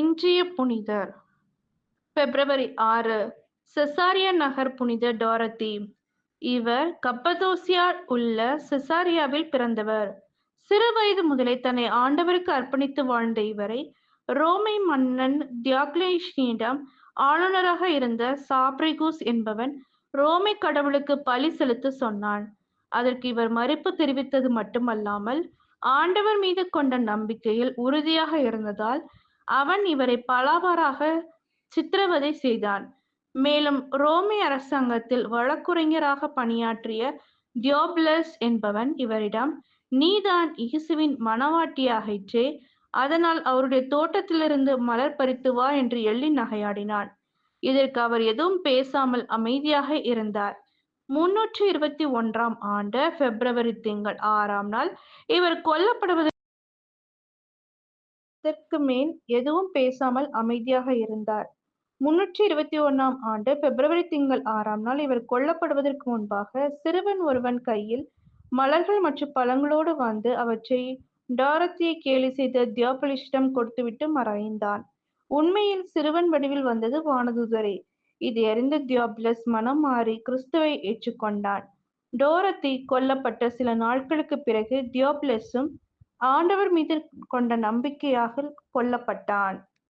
இன்றைய புனிதர். பிப்ரவரி ஆறு செசாரியா நகர் புனித டோரத்தி. இவர் கப்பதோசியா உள்ள செசாரியாவில் பிறந்தவர். சிறு வயது முதலே தன்னை ஆண்டவருக்கு அர்ப்பணித்து வாழ்ந்த இவரை ரோமை மன்னன் தியாக்லேஷினிடம் ஆளுநராக இருந்த சாப்ரிகூஸ் என்பவன் ரோமை கடவுளுக்கு பலி செலுத்த சொன்னான். அதற்கு இவர் மறுப்பு தெரிவித்தது மட்டுமல்லாமல் ஆண்டவர் மீது கொண்ட நம்பிக்கையில் உறுதியாக இருந்ததால் அவன் இவரை பலவாறாக சித்திரவதை செய்தான். மேலும் ரோமி அரசாங்கத்தில் வழக்குரைஞராக பணியாற்றிய தியோப்லஸ் என்பவன் இவரிடம் நீதான் இயேசுவின் மனவாட்டியாயிற்றே அதனால் அவருடைய தோட்டத்திலிருந்து மலர் பறித்து வா என்று எள்ளி நகையாடினான். இதற்கு அவர் எதுவும் பேசாமல் அமைதியாக இருந்தார். முன்னூற்றி இருபத்தி ஒன்றாம் ஆண்டு பிப்ரவரி திங்கள் ஆறாம் நாள் இவர் கொல்லப்படுவதற்கு மேல் எதுவும் பேசாமல் அமைதியாக இருந்தார். முன்னூற்றி இருபத்தி ஒன்னாம் ஆண்டு பிப்ரவரி திங்கள் ஆறாம் நாள் இவர் கொல்லப்படுவதற்கு முன்பாக சிறுவன் ஒருவன் கையில் மலர்கள் மற்றும் பழங்களோடு வந்து அவற்றை டாரத்தியை கேலி செய்த தியோபலிஷிடம் கொடுத்துவிட்டு மறைந்தான். உண்மையில் சிறுவன் வடிவில் வந்தது வானதுதரே. இதை அறிந்த தியோபிலஸ் மனம் மாறி கிறிஸ்துவை ஏற்றுக்கொண்டான். டோரத்தி கொல்லப்பட்ட சில நாட்களுக்கு பிறகு தியோபிலஸும் ஆண்டவர் மீது கொண்ட நம்பிக்கையாக கொல்லப்பட்டான்.